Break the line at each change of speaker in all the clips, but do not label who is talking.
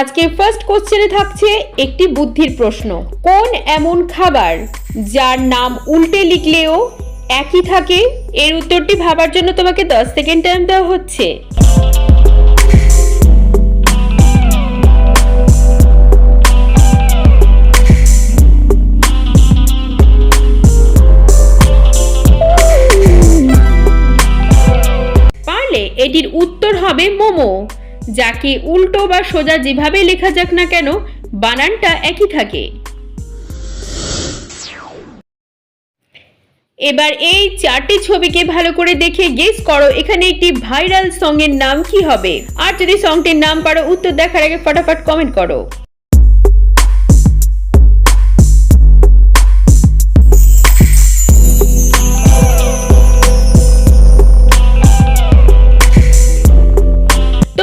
আজকের ফার্স্ট কোশ্চেনে থাকছে একটি বুদ্ধির প্রশ্ন। কোন এমন খাবার যার নাম উল্টে লিখলেও একই থাকে? এর উত্তরটি ভাবার জন্য তোমাকে দশ সেকেন্ড টাইম দেওয়া হচ্ছে। পারলে এটির উত্তর হবে মোমো। যাকে উল্টো বা সোজা যেভাবে লেখা যাক না কেন, বানানটা একই থাকে। এবার এই চারটি ছবিকে ভালো করে দেখে গেস করো এখানে একটি ভাইরাল সঙ্গের নাম কি হবে। আর যদি সঙ্গটির নাম পারো, উত্তর দেখার আগে ফটাফট কমেন্ট করো।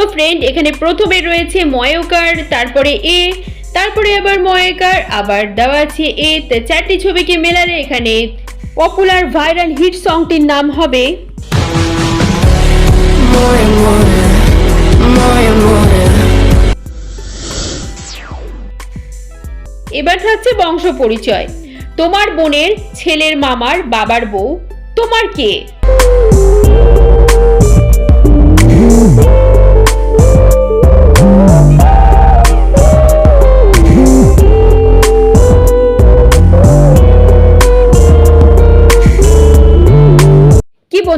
তো ফ্রেন্ড এখানে প্রথমে রয়েছে ময়কার তারপরে এ তারপরে আবার ময়কার আবার দেওয়া আছে এ। তো চারটি ছবিকে মেলালে এখানে পপুলার ভাইরাল হিট সংটির নাম হবে. এবার থাকছে বংশ পরিচয়। তোমার বোনের ছেলের মামার বাবার বউ তোমার কে?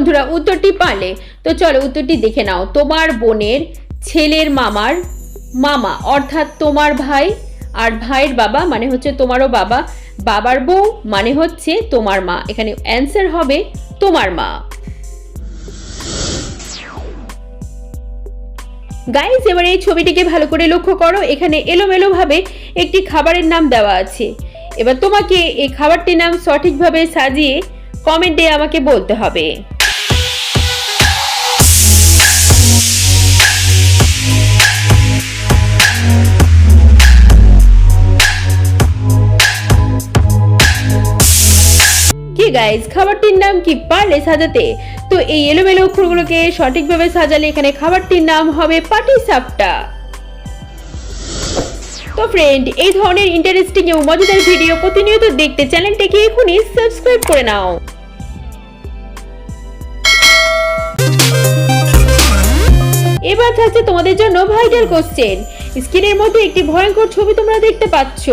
বন্ধুরা, উত্তরটি পারলে। তো চলো উত্তরটি দেখে নাও। তোমার বোনের ছেলের মামার মামা, অর্থাৎ তোমার ভাই আর ভাইয়ের বাবা মানে হচ্ছে তোমারও বাবা, বাবার বউ মানে হচ্ছে তোমার মা। এখানে অ্যান্সার হবে তোমার মা। গাইজ এবার এই ছবিটিকে ভালো করে লক্ষ্য করো। এখানে এলোমেলো ভাবে একটি খাবারের নাম দেওয়া আছে। এবার তোমাকে এই খাবারটির নাম সঠিকভাবে সাজিয়ে কমেন্টে আমাকে বলতে হবে। গাইজ খাবারটির নাম কি? পারলে সাজাতে। তো এই এলোমেলো অক্ষরগুলোকে সঠিকভাবে সাজালে এখানে খাবারটির নাম হবে পাটি সাপটা। তো ফ্রেন্ড এই ধরনের ইন্টারেস্টিং এবং মজাদার ভিডিও প্রতিনিয়ত দেখতে চ্যানেলটিকে এখনই সাবস্ক্রাইব করে নাও। এবার থাকছে তোমাদের জন্য ভাইটাল কোশ্চেন স্ক্রিনের মধ্যে একটি ভয়ঙ্কর ছবি তোমরা দেখতে পাচ্ছ।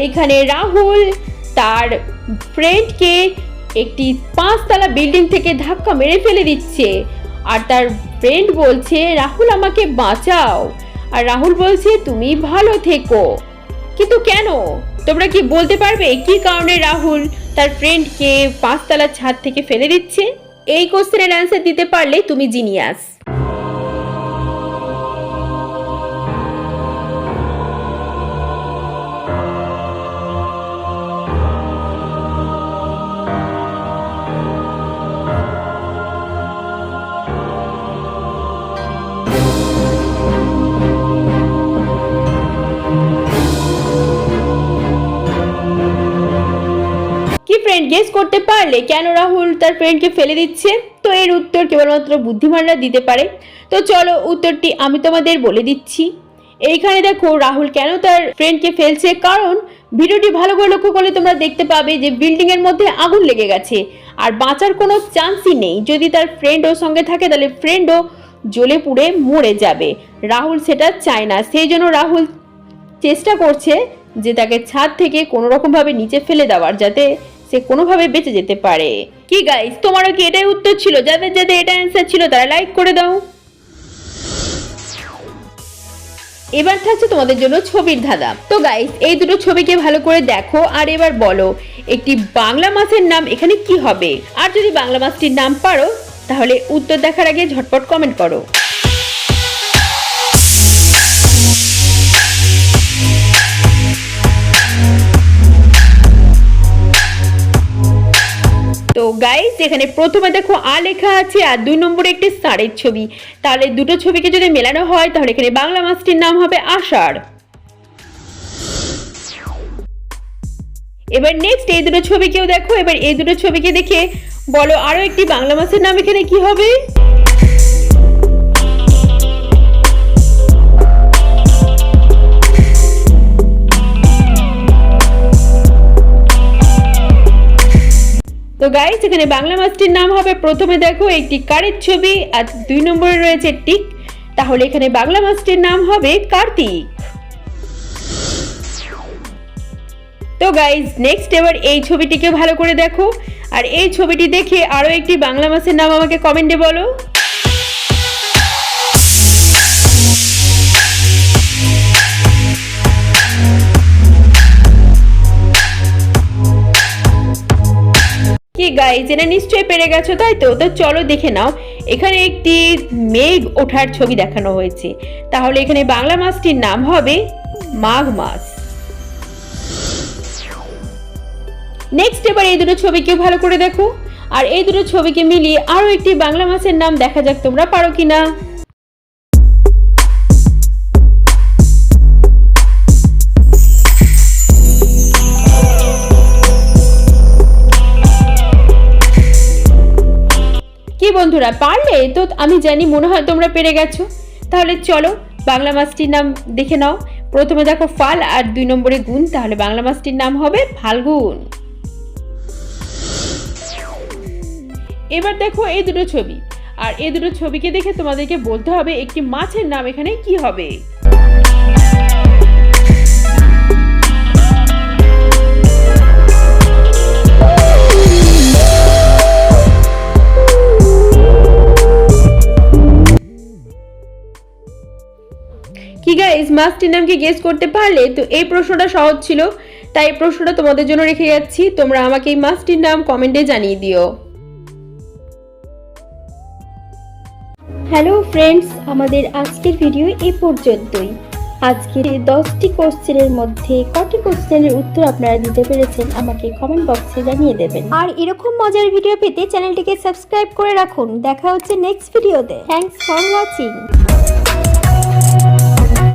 এইখানে রাহুল তার ফ্রেন্ডকে একটি পাঁচতলা বিল্ডিং থেকে ধাক্কা মেরে ফেলে দিচ্ছে। আর তার ফ্রেন্ড বলছে, রাহুল, আমাকে বাঁচাও। আর রাহুল বলছে, তুমি ভালো থেকো। কিন্তু কেন? তোমরা কি বলতে পারবে কি কারণে রাহুল তার ফ্রেন্ডকে পাঁচতলা ছাদ থেকে ফেলে দিচ্ছে? এই কোশ্চেনের অ্যান্সার দিতে পারলে তুমি জিনিয়াস ফ্রেন্ড গেস করতে পারলে কেন রাহুল তার ফ্রেন্ডকে ফেলে দিচ্ছে? তো এর উত্তর কেবলমাত্র বুদ্ধিমানরা দিতে পারে। তো চলো উত্তরটি আমি তোমাদের বলে দিচ্ছি। এইখানে দেখো রাহুল কেন তার ফ্রেন্ডকে ফেলছে? কারণ ভিডিওটি ভালো করে লক্ষ্য করলে তোমরা দেখতে পাবে যে বিল্ডিং এর মধ্যে আগুন লেগে গেছে। আর বাঁচার কোনো চান্সই নেই। যদি তার ফ্রেন্ড ওর সঙ্গে থাকে তাহলে ফ্রেন্ডও জ্বলে পুড়ে মরে যাবে। রাহুল সেটা চায় না। সেই জন্য রাহুল চেষ্টা করছে যে তাকে ছাদ থেকে কোনো রকম নিচে ফেলে দেওয়ার, যাতে সে কোনোভাবে বেঁচে যেতে পারে। কি গাইস তোমারও কি এটাই উত্তর ছিল? যাদের যাদের এটা অ্যান্সার ছিল তারা লাইক করে দাও। এবার থাকছে তোমাদের জন্য ছবির ধাঁধা। তো গাইস এই দুটো ছবিকে ভালো করে দেখো আর এবার বলো একটি বাংলা মাছের নাম এখানে কি হবে? আর যদি বাংলা মাছটির নাম পারো তাহলে উত্তর দেখার আগে ঝটপট কমেন্ট করো। গাইস এখানে প্রথমে দেখো, আ লেখা আছে, আর দুই নম্বরে একটি ষাঁড়ের ছবি। তাহলে দুটো ছবিকে যদি মেলানো হয়, তাহলে এখানে বাংলা মাছটির নাম হবে আষাঢ়। এবার নেক্সট এই দুটো ছবিকেও দেখো, এবার এই দুটো ছবিকে দেখে বলো আরও একটি বাংলা মাছের নাম এখানে কি হবে? তো গাইস এখানে বাংলা মাছটির নাম হবে প্রথমে দেখো একটি কারের ছবি আর দুই নম্বরে রয়েছে টিক। তাহলে এখানে বাংলা মাছটির নাম হবে কার্তিক। তো গাইজ নেক্সট এবার এই ছবিটিকে ভালো করে দেখো। আর এই ছবিটি দেখে আরও একটি বাংলা মাছের নাম আমাকে কমেন্টে বলো। গাইজ এটা নিশ্চয়ই পেরে গেছো, তাই তো? তো চলো দেখে নাও। এখানে একটি মেঘ ওঠার ছবি দেখানো হয়েছে। তাহলে এখানে বাংলা মাছটির নাম হবে মাঘ মাছ। নেক্সট এবার এই দুটো ছবিকে ভালো করে দেখো। আর এই দুটো ছবিকে মিলিয়ে আরও একটি বাংলা মাছের নাম দেখা যাক তোমরা পারো কিনা। কি বন্ধুরা পারলে তো আমি জানি মনে হয় তোমরা পেরে গেছো। তাহলে চলো, বাংলা মাছটির নাম দেখে নাও। প্রথমে দেখো ফাল আর দুই নম্বরে গুণ। তাহলে বাংলা মাছটির নাম হবে ফাল্গুন। এবার দেখো এই দুটো ছবি। আর এই দুটো ছবিকে দেখে তোমাদেরকে বলতে হবে, একটি মাছের নাম এখানে কি হবে? মাছটির নাম কি গেস করতে পারলে তো এই প্রশ্নটা সহজ ছিল। তাই এই প্রশ্নটা তোমাদের জন্য রেখে যাচ্ছি। তোমরা আমাকে এই মাছটির নাম কমেন্টে জানিয়ে দিও।
হ্যালো ফ্রেন্ডস আমাদের আজকের ভিডিও এই পর্যন্তই। আজকের এই দশটি কোশ্চেনের মধ্যে কটি কোশ্চেনের উত্তর আপনারা দিতে পেরেছেন আমাকে কমেন্ট বক্সে জানিয়ে দেবেন। আর এরকম মজার ভিডিও পেতে চ্যানেলটিকে সাবস্ক্রাইব করে রাখুন। দেখা হচ্ছে নেক্সট ভিডিওতে থ্যাঙ্কস ফর ওয়াচিং